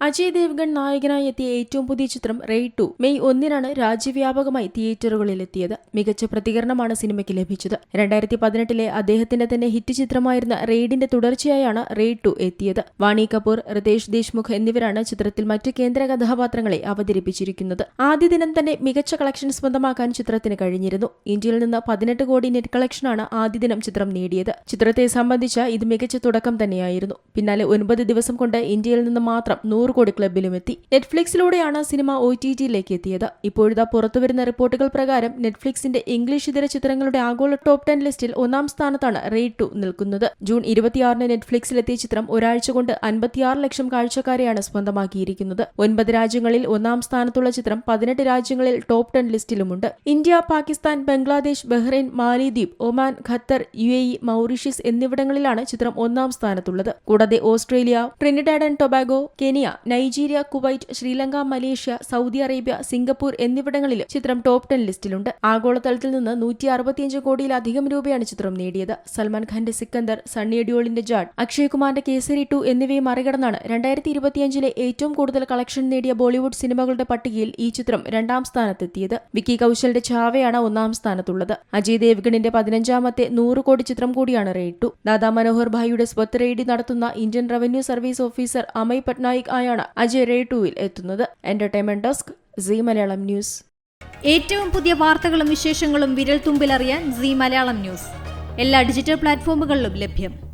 അജയ് ദേവ്ഗൺ നായകനായി എത്തിയ ഏറ്റവും പുതിയ ചിത്രം റേ ടു. മെയ് ഒന്നിനാണ് രാജ്യവ്യാപകമായി തിയേറ്ററുകളിലെത്തിയത്. മികച്ച പ്രതികരണമാണ് സിനിമയ്ക്ക് ലഭിച്ചത്. രണ്ടായിരത്തി പതിനെട്ടിലെ അദ്ദേഹത്തിന്റെ തന്നെ ഹിറ്റ് ചിത്രമായിരുന്ന റെയ്ഡിന്റെ തുടർച്ചയായാണ് റേ ടു എത്തിയത്. വാണി കപൂർ റിതേഷ് ദേശ്മുഖ് എന്നിവരാണ് ചിത്രത്തിൽ മറ്റ് കേന്ദ്ര കഥാപാത്രങ്ങളെ അവതരിപ്പിച്ചിരിക്കുന്നത്. ആദ്യ ദിനം തന്നെ മികച്ച കളക്ഷൻ സ്വന്തമാക്കാൻ ചിത്രത്തിന് കഴിഞ്ഞിരുന്നു. ഇന്ത്യയിൽ നിന്ന് പതിനെട്ട് കോടി നെറ്റ് കളക്ഷനാണ് ആദ്യ ദിനം ചിത്രം നേടിയത്. ചിത്രത്തെ സംബന്ധിച്ച ഇത് മികച്ച തുടക്കം തന്നെയായിരുന്നു. പിന്നാലെ ഒൻപത് ദിവസം കൊണ്ട് ഇന്ത്യയിൽ നിന്ന് മാത്രം നൂറ് കോടി ക്ലബിലുമെത്തി നെറ്റ്ഫ്ലിക്സിലൂടെയാണ് സിനിമ ഒ ടി ടിയിലേക്ക് എത്തിയത്. ഇപ്പോഴിതാ പുറത്തുവരുന്ന റിപ്പോർട്ടുകൾ പ്രകാരം നെറ്റ്ഫ്ലിക്സിന്റെ ഇംഗ്ലീഷ് ഇതര ചിത്രങ്ങളുടെ ആഗോള ടോപ്പ് ടെൻ ലിസ്റ്റിൽ ഒന്നാം സ്ഥാനത്താണ് റെയ്ഡ് ടു നിൽക്കുന്നത്. ജൂൺ ഇരുപത്തിയാറിന് നെറ്റ്ഫ്ലിക്സിലെത്തിയ ചിത്രം ഒരാഴ്ച കൊണ്ട് അൻപത്തിയാറ് ലക്ഷം കാഴ്ചക്കാരെയാണ് സ്വന്തമാക്കിയിരിക്കുന്നത്. ഒൻപത് രാജ്യങ്ങളിൽ ഒന്നാം സ്ഥാനത്തുള്ള ചിത്രം പതിനെട്ട് രാജ്യങ്ങളിൽ ടോപ്പ് ടെൻ ലിസ്റ്റിലുമുണ്ട്. ഇന്ത്യ പാകിസ്ഥാൻ ബംഗ്ലാദേശ് ബഹ്റൈൻ മാലിദ്വീപ് Oman Qatar U A E Mauritius എന്നിവിടങ്ങളിലാണ് ചിത്രം ഒന്നാം സ്ഥാനത്തുള്ളത്. കൂടാതെ Australia Trinidad and Tobago Kenya Nigeria Kuwait Sri Lanka Malaysia Saudi Arabia Singapore എന്നിവിടങ്ങളിലും ചിത്രം ടോപ്പ് ടെൻ ലിസ്റ്റിലുണ്ട്. ആഗോളതലത്തിൽ നിന്ന് നൂറ്റി അറുപത്തിയഞ്ച് കോടിയിലധികം രൂപയാണ് ചിത്രം നേടിയത്. സൽമാൻ ഖാന്റെ സിക്കന്ദർ സണ്ണി അഡിയോളിന്റെ ജാഡ് അക്ഷയ് കുമാറിന്റെ കേസരി ടു എന്നിവയെ മറികടന്നാണ് രണ്ടായിരത്തി ഇരുപത്തിയഞ്ചിലെ ഏറ്റവും കൂടുതൽ കളക്ഷൻ നേടിയ ബോളിവുഡ് സിനിമകളുടെ പട്ടികയിൽ ഈ ചിത്രം രണ്ടാം സ്ഥാനത്തെത്തിയത്. വിക്കി കൌശലിന്റെ ചാവയാണ് ഒന്നാം സ്ഥാനത്തുള്ളത്. അജയ് ദേവ്ഗണിന്റെ പതിനഞ്ചാമത്തെ നൂറ് കോടി ചിത്രം കൂടിയാണ് റേറ്റു. ദാദാ മനോഹർ ഭായിയുടെ സ്വത്ത് റെയ്ഡി നടത്തുന്ന Indian revenue service officer Amay Patnaik ആയാണ് അജയ് റേ ടൂവിൽ എത്തുന്നത്. Entertainment desk Zee Malayalam news. ഏറ്റവും പുതിയ വാർത്തകളും വിശേഷങ്ങളും വിരൽ തുമ്പിലറിയാൻ സി മലയാളം ന്യൂസ്. എല്ലാ ഡിജിറ്റൽ പ്ലാറ്റ്ഫോമുകളിലും ലഭ്യം.